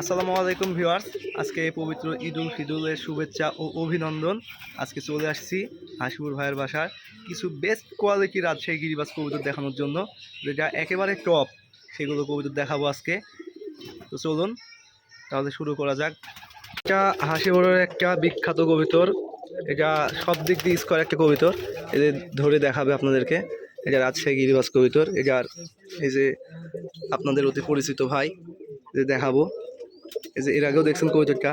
আসসালামু আলাইকুম ভিউয়ার্স। আজকে পবিত্র ঈদ উল ফিদুলের শুভেচ্ছা ও অভিনন্দন। আজকে চলে আসছি হাসিপুর ভাইয়ের বাসার কিছু বেস্ট কোয়ালিটির রাজশাহী গিরিবাস কবুতর দেখানোর জন্য। যেটা একেবারে টপ সেগুলো কবুতর দেখাবো আজকে। তো চলুন, তাহলে শুরু করা যাক। এটা হাসিপুরের একটা বিখ্যাত কবিতর। এটা সব দিক দিয়ে স্কোয়ার একটা কবিতর। এদের ধরে দেখাবে আপনাদেরকে। এটা রাজশাহী গিরিবাস কবিতর। এটার এই যে আপনাদের অতি পরিচিত ভাই দেখাবো। এই যে এর আগেও দেখছেন কবিতরটা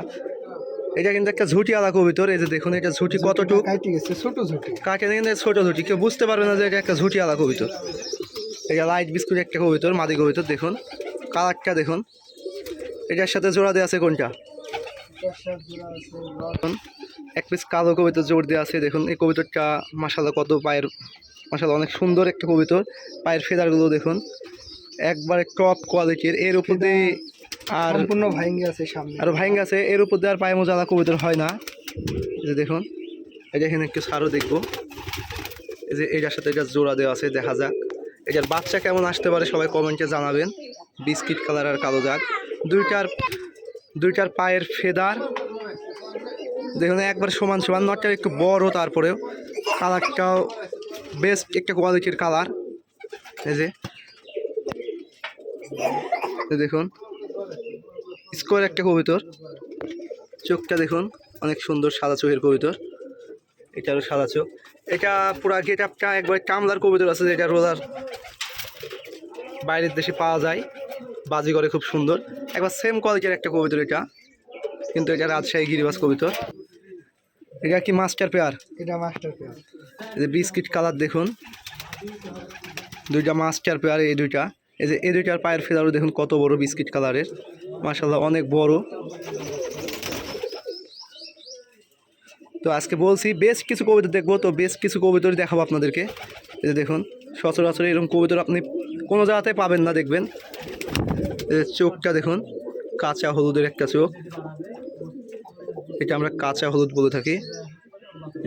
এটা কিন্তু একটা ঝুটি আলা কবিতর এই যে দেখুন এটা ঝুটি কতটুকু? কাটি গেছে ছোট ছোট কাকে কিন্তু ছোট ঝুটি কেউ বুঝতে পারবে না যে এটা একটা ঝুটি আলা কবিতর। এটা লাইট বিস্কুট একটা কবিতর মাদি কবিতর দেখুন। কালারটা দেখুন। এটার সাথে জোড়া দেওয়া আছে কোনটা? এক পিস কালো কবিতর জোর দেওয়া আছে দেখুন। এই কবিতরটা মাসালা কত পায়ের মাসালা অনেক সুন্দর একটা কবিতর। পায়ের ফেদারগুলো দেখুন। একবারে টপ কোয়ালিটির এর উপর দিয়ে আর সম্পূর্ণ ভাঙ্গে আছে সামনে। আর ভাইঙ্গ আছে এর উপর দিয়ে আর পায়ে মোজালা কবিতর হয় না। এই যে দেখুন এই যে এখানে একটু সারও দেখব। এই যে এটার সাথে এটা জোড়া দেওয়া আছে দেখা যাক। এটার বাচ্চা কেমন আসতে পারে সবাই কমেন্টে জানাবেন। বিস্কিট কালার আর কালো দাগ দুইটার দুইটার পায়ের ফেদার। দেখুন একবার সমান সমান নটটা একটু বড় তারপরেও কালারটাও বেস্ট একটা কোয়ালিটির কালার। এই যে দেখুন স্কোয়ার একটা কবিতর। চোখটা দেখুন অনেক সুন্দর সাদা চোখের কবিতর। এটা এটারও সাদা চোখ। এটা পুরা গেট আপটা একবার কামলার কবিতর আছে যেটা রোলার বাইরের দেশে পাওয়া যায়। বাজি করে খুব সুন্দর। একবার সেম কোয়ালিটির একটা কবিতর এটা। কিন্তু এটা রাজশাহী গিরিবাস কবিতর। এটা কি মাস্টার পেয়ার? এটা মাস্টার পেয়ার। এই যে বিস্কিট কালার দেখুন। দুইটা মাস্টার পেয়ার এই দুইটা। এই যে এই দুইটার পায়ের ফেদারও দেখুন কত বড় বিস্কিট কালারের। মাশাল্লাহ অনেক বড়। তো আজকে বলছি বেশ কিছু কবিতা দেখব, তো বেশ কিছু কবিতর দেখাবো আপনাদেরকে। এই যে দেখুন, সচরাচর এরকম কবিতর আপনি কোনো জায়গাতে পাবেন না দেখবেন। এই চোখটা দেখুন, কাঁচা হলুদের একটা চোখ। এটা আমরা কাঁচা হলুদ বলে থাকি।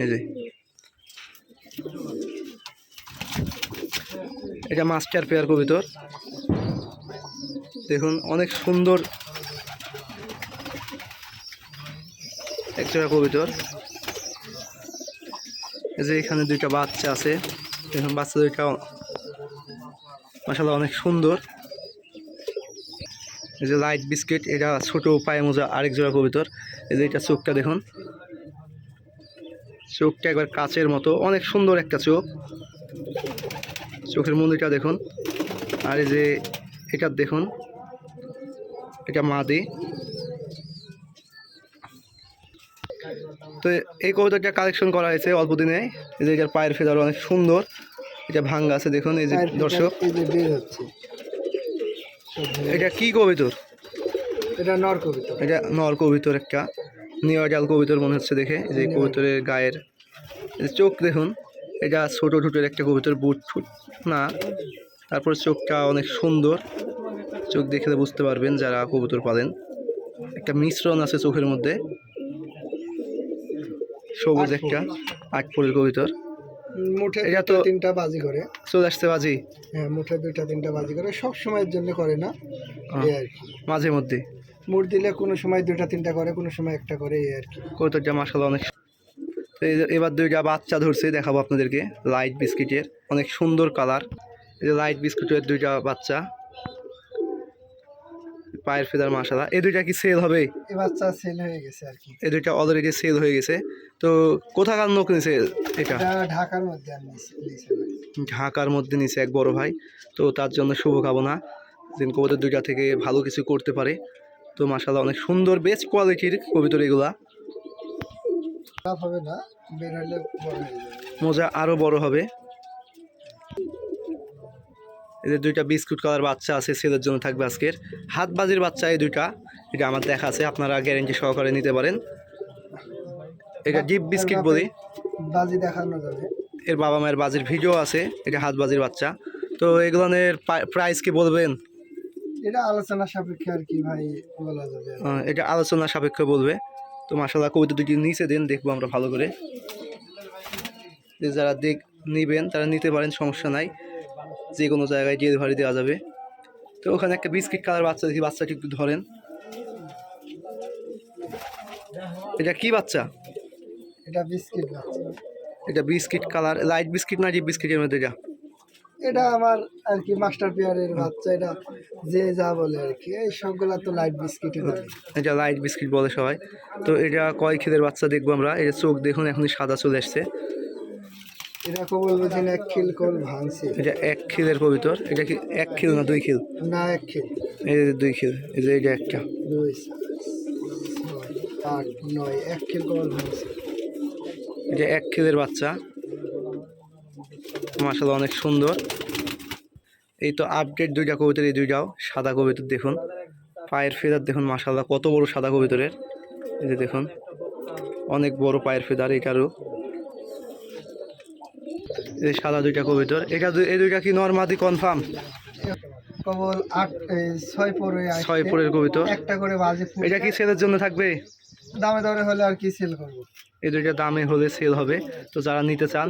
এই যে। এটা মাস্টার পেয়ার কবিতর। দেখুন, অনেক সুন্দর একটা কবিতর। এই যে এখানে দুইটা বাচ্চা আছে। দেখুন বাচ্চা দুইটা মাসাল্লাহ অনেক সুন্দর। এই যে লাইট বিস্কিট, এটা ছোট পায়ে মোজা, আরেক জোড়া কবিতর। এই যে এটা চোখটা দেখুন। চোখটা একবার কাচের মতো, অনেক সুন্দর একটা চোখ। চোখের মন্দিরটা দেখুন। আর এই যে এটা দেখুন এটা মাদি। তো এই কবিতাটা কালেকশন করা হয়েছে অল্প দিনে। এই যে এটার পায়ের ফেদার অনেক সুন্দর। এটা ভাঙ্গা আছে দেখুন এই যে দর্শক। এটা কি কবিতর? এটা নর কবিতা এটা নর কবিতর একটা। নিউডাল কবিতর মনে হচ্ছে দেখে। যে কবিতরের গায়ের চোখ দেখুন এটা ছোট ঠোঁটের একটা কবিতর বুট না। তারপর চোখটা অনেক সুন্দর। চোখ দেখে বুঝতে পারবেন যারা কবুতর পালেন। একটা মিশ্রণ আছে চোখের মধ্যে। সবুজ একটা আট পরের কবিতর। মুঠে এটা তো- তিনটা বাজি করে। চলে আসতে বাজি? হ্যাঁ মুঠে দুইটা তিনটা বাজি করে। সব সময়ের জন্য করে না। এই আর কি। মাঝে মধ্যে। মুড় দিলে কোনো সময় দুইটা তিনটা করে কোনো সময় একটা করে এই আর কি। কবুতরটা মাসাল অনেক এবার দুইটা বাচ্চা ধরছে দেখাবো আপনাদেরকে। লাইট বিস্কিটের অনেক সুন্দর কালার এই যে লাইট বিস্কুটের দুইটা বাচ্চা। পায়ের ফেদার মাসালা এই দুইটা কি সেল হবে? এই বাচ্চা সেল হয়ে গেছে আর কি। এই দুইটা অলরেডি সেল হয়ে গেছে। তো কোথাকার লোক নিছে এটা? ঢাকার মধ্যে ঢাকার মধ্যে নিছে এক বড় ভাই। তো তার জন্য শুভকামনা। যে কবিতর দুইটা থেকে ভালো কিছু করতে পারে। তো মাসাল্লাহ অনেক সুন্দর বেস্ট কোয়ালিটির কবিতর এগুলা। হবে না মোজা আরও বড় হবে। এদের দুইটা বিস্কুট কালার বাচ্চা আছে ছেলের জন্য থাকবে আজকের। হাত বাজির বাচ্চা এই দুইটা এটা আমার দেখা আছে আপনারা গ্যারেন্টি সহকারে নিতে পারেন। এটা ডিপ বিস্কিট বলি। বাজি দেখানো যাবে। এর বাবা মায়ের বাজির ভিডিও আছে এটা হাত বাজির বাচ্চা। তো এগুলোর প্রাইস কি বলবেন? এটা আলোচনা সাপেক্ষে আর কি ভাই বলা যাবে। এটা আলোচনা সাপেক্ষে বলবে। তো মাসাল্লাহ কবিতা দুটি নিচে দিন দেখব আমরা ভালো করে। যে যারা দেখ নিবেন তারা নিতে পারেন সমস্যা নাই। যে কোনো জায়গায় ডেলিভারি দেওয়া যাবে। তো ওখানে একটা বিস্কিট কালার বাচ্চা দেখি বাচ্চাটি একটু ধরেন। এটা কি বাচ্চা? এটা বিস্কিট বাচ্চা। এটা বিস্কিট কালার লাইট বিস্কিট না যে বিস্কিটের মধ্যে এটা? এটা আমার আর কি মাস্টার পেয়ারের বাচ্চা এটা যে যা বলে আর কি এই সবগুলা তো লাইট বিস্কিটের বলে এটা লাইট বিস্কিট বলে সবাই। তো এটা কয় খিলের বাচ্চা দেখব আমরা এটা চোখ দেখুন এখনই সাদা চলে আসছে। এটা কো বলব যে এক খিল কল ভাঙছে। এটা এক খিলের কবিতর? এটা কি এক খিল না দুই খিল? না এক খিল। এই যে দুই খিল এই যে এটা একটা। দুই আট নয় এক খিল কল ভাঙছে। এটা এক খিলের বাচ্চা। মাসাল্লাহ অনেক সুন্দর। এই তো আপডেট দুইটা কবিতার এই দুইটাও সাদা কবিতর দেখুন। পায়ের ফেদার দেখুন মাসাল্লাহ কত বড় সাদা কবিতরের। এই যে দেখুন অনেক বড় পায়ের ফেদার এটারও এই সাদা দুইটা কবিতর। এটা এই দুইটা কি নর্মাদি কনফার্ম কেবল আট এই, ছয় পরে ছয় পরের কবিতর একটা করে বাজে এটা কি সেলের জন্য থাকবে? দামে দরে হলে আর কি সেল করব? এই দুইটা দামে হলে সেল হবে। তো যারা নিতে চান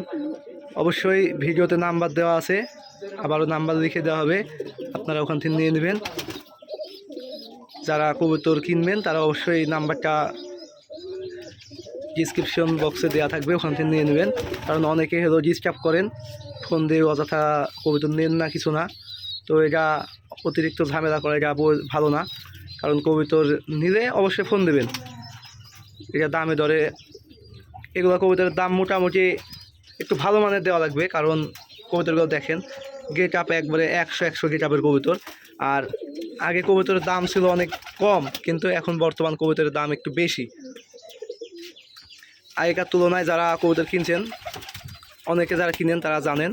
অবশ্যই ভিডিওতে নাম্বার দেওয়া আছে। আবারও নাম্বার লিখে দেওয়া হবে। আপনারা ওখান থেকে নিয়ে নেবেন। যারা কবুতর কিনবেন তারা অবশ্যই নাম্বারটা ডিসক্রিপশন বক্সে দেওয়া থাকবে, ওখান থেকে নিয়ে নেবেন। কারণ অনেকে হলো ডিস্টার্ব করেন, ফোন দিয়ে অযথা কবুতর নেন না, কিছু না। তো এটা অতিরিক্ত ঝামেলা করে, এটা ভালো না। কারণ কবিতর নিলে অবশ্যই ফোন দেবেন। এটা দামে দরে, এগুলো কবুতরের দাম মোটামুটি একটু ভালো মানের দেওয়া লাগবে, কারণ কবুতরগুলো দেখেন গেট আপ একবারে একশো একশো গেট আপের কবিতর। আর আগে কবুতরের দাম ছিল অনেক কম, কিন্তু এখন বর্তমান কবুতরের দাম একটু বেশি। আগেকার তুলনায় যারা কবুতর কিনছেন, অনেকে যারা কিনেন তারা জানেন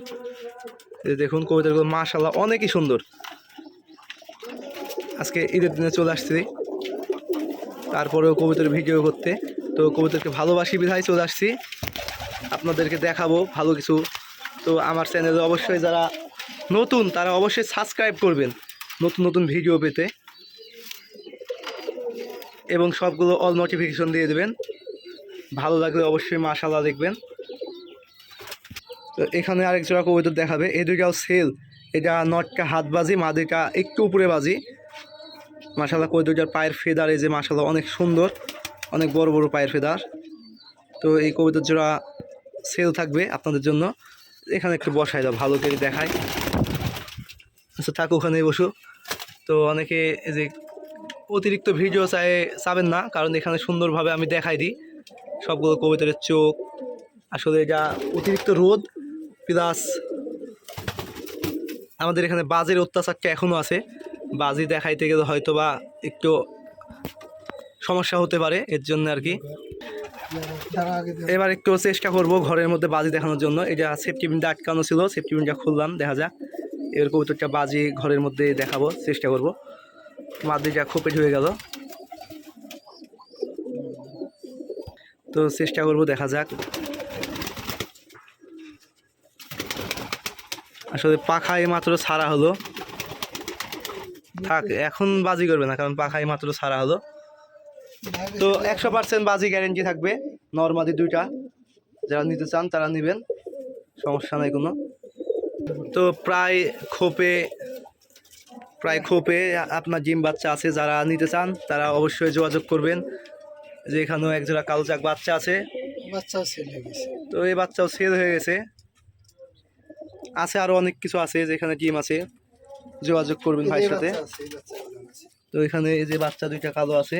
দেখুন কবুতরগুলো মাশাল্লাহ অনেকই সুন্দর। আজকে ঈদের দিনে চলে আসছি। তারপরেও কবুতরের ভিডিও করতে। তো কবুতরকে ভালোবাসি বিধায় চলে আসছি। আপনাদেরকে দেখাবো ভালো কিছু। তো আমার চ্যানেলে অবশ্যই যারা নতুন, তারা অবশ্যই সাবস্ক্রাইব করবেন নতুন নতুন ভিডিও পেতে। এবং সবগুলো অল নোটিফিকেশন দিয়ে দেবেন। ভালো লাগলে অবশ্যই মাশাল্লাহ দেখবেন। তো এখানে আরেক জোড়া কবুতর দেখাবে, এই দুইটাও সেল। এটা নটটা হাত বাজি, মাদিটা একটু উপরে বাজি। মাশাল্লাহ কই দুইটার পায়ের ফেদার, এই যে মাশাল্লাহ অনেক সুন্দর, অনেক বড় বড় পায়ের ফেদার। তো এই কবিতার জোড়া সেল থাকবে আপনাদের জন্য। এখানে একটু বসাই দাও, ভালো করে দেখায় আচ্ছা থাকো ওখানেই বসো। তো অনেকে এই যে অতিরিক্ত ভিডিও চাই চাবেন না, কারণ এখানে সুন্দরভাবে আমি দেখাই দিই। সবগুলো কবিতার চোখ, আসলে এটা অতিরিক্ত রোদ, প্লাস আমাদের এখানে বাজের অত্যাচারটা এখনও আছে। বাজি দেখাইতে গেলে হয়তো বা একটু সমস্যা হতে পারে, এর জন্য আর কি। এবার একটু চেষ্টা করব ঘরের মধ্যে বাজি দেখানোর জন্য। এটা সেফটি পিনটা আটকানো ছিল সেফটি পিনটা খুললাম, দেখা যাক। এবার কবুতরটা বাজি ঘরের মধ্যে দেখাবো, চেষ্টা করব। মাদিটা খোপে হয়ে গেল। তো চেষ্টা করব, দেখা যাক। আসলে পাখায় মাত্র ছাড়া হলো। থাক, এখন বাজি করবে না, কারণ পাখায় মাত্র ছাড়া হলো। তো একশো পার্সেন্ট বাজি গ্যারেন্টি থাকবে নর্মালি দুইটা। যারা নিতে চান, তারা নেবেন, সমস্যা নাই কোনো। তো প্রায় খোপে প্রায় খোপে আপনার জিম বাচ্চা আছে, যারা নিতে চান, তারা অবশ্যই যোগাযোগ করবেন। যে এখানেও একজোড়া কালো চাক বাচ্চা আছে। বাচ্চাও সেল হয়ে গেছে। তো এই বাচ্চাও সেল হয়ে গেছে। আছে আরও অনেক কিছু আছে যেখানে জিম আছে। যোগাযোগ করবেন ভাইয়ের সাথে। তো এখানে এই যে বাচ্চা দুইটা কালো আছে।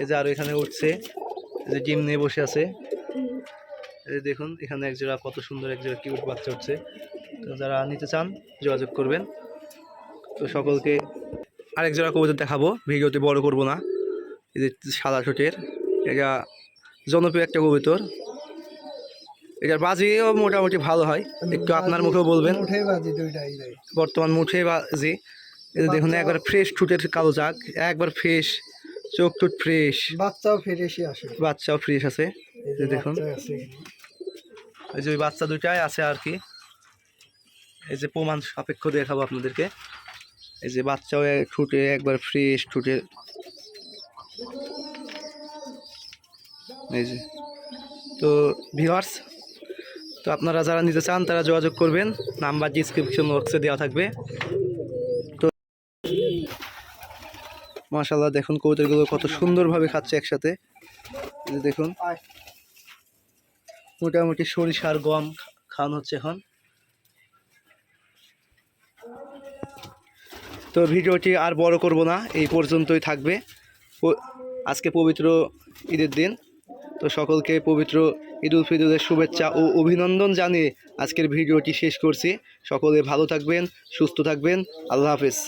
এই যে আরও এখানে উঠছে। এই যে ডিম নিয়ে বসে আছে। এই দেখুন এখানে এক জোড়া কত সুন্দর এক জোড়া কিউট বাচ্চা উঠছে। তো যারা নিতে চান যোগাযোগ করবেন। তো সকলকে আরেক জোড়া কবুতর দেখাবো। ভিডিওতে বড় করব না। এই যে সাদা ঠোঁটের এটা জনপ্রিয় একটা কবুতর। এটার বাজিও মোটামুটি ভালো হয় একটু আপনার মুখেও বলবেন। দুইটাই বর্তমান মুঠে বাজি। এই যে দেখুন একবার ফ্রেশ ঠুটের কালো চাক একবার ফ্রেশ চোখ টুট ফ্রেশ বাচ্চাও ফিরে এসে আসে। বাচ্চাও ফ্রেশ আছে দেখুন। এই যে ওই বাচ্চা দুটাই আছে আর কি। এই যে প্রমাণ সাপেক্ষ দেখাবো আপনাদেরকে। এই যে বাচ্চাও ঠুটে একবার ফ্রেশ ঠুটে এই যে। তো ভিওয়ার্স তো আপনারা যারা নিতে চান, তারা যোগাযোগ করবেন। নাম্বার ডিসক্রিপশন বক্সে দেওয়া থাকবে। তো মাশাল্লাহ দেখুন কবুতরগুলো কত সুন্দরভাবে খাচ্ছে একসাথে। দেখুন, মোটামুটি সরিষার গম খাওয়ানো হচ্ছে এখন। তো ভিডিওটি আর বড় করব না, এই পর্যন্তই থাকবে। আজকে পবিত্র ঈদের দিন। তো সকলকে পবিত্র ঈদ উল ফিতরের শুভেচ্ছা ও অভিনন্দন জানিয়ে আজকের ভিডিওটি শেষ করছি। সকলে ভালো থাকবেন, সুস্থ থাকবেন। আল্লাহ হাফেজ।